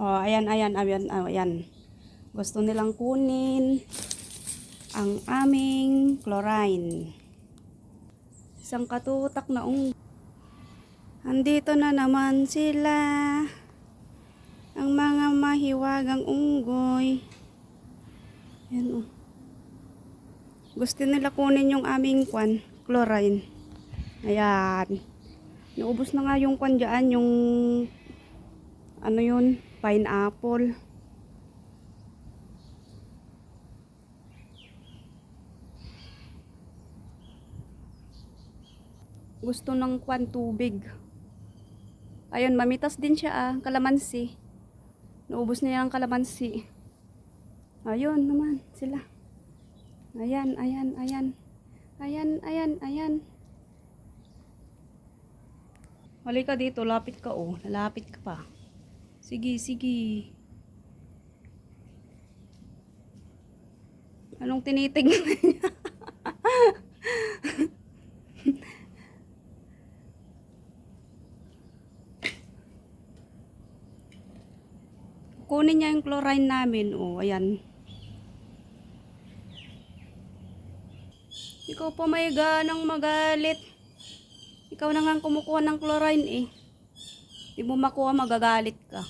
Oh, ayan, ayan, ayan, ayan. Gusto nilang kunin ang aming chlorine. Isang katutak na ung. Andito na naman sila. Ang mga mahiwagang unggoy. Ayan oh. Gusto nila kunin yung aming kwan, chlorine. Ayan. Naubos na nga yung kwan dyan, yung ano yun, pineapple. Gusto ng kwan tubig. Ayun, mamitas din siya ah, kalamansi. Naubos niya ang kalamansi. Ayun naman sila. Ayan, ayan, ayan. Ayan, ayan, ayan. Halika dito, lapit ka oh. Lalapit ka pa. Sige, sige. Anong tinitignan niya? Kunin niya yung chlorine namin. Oh, ayan. Ikaw pa may ganang magalit. Ikaw na nga kumukuha ng chlorine eh. Di mo makuha, magagalit ka.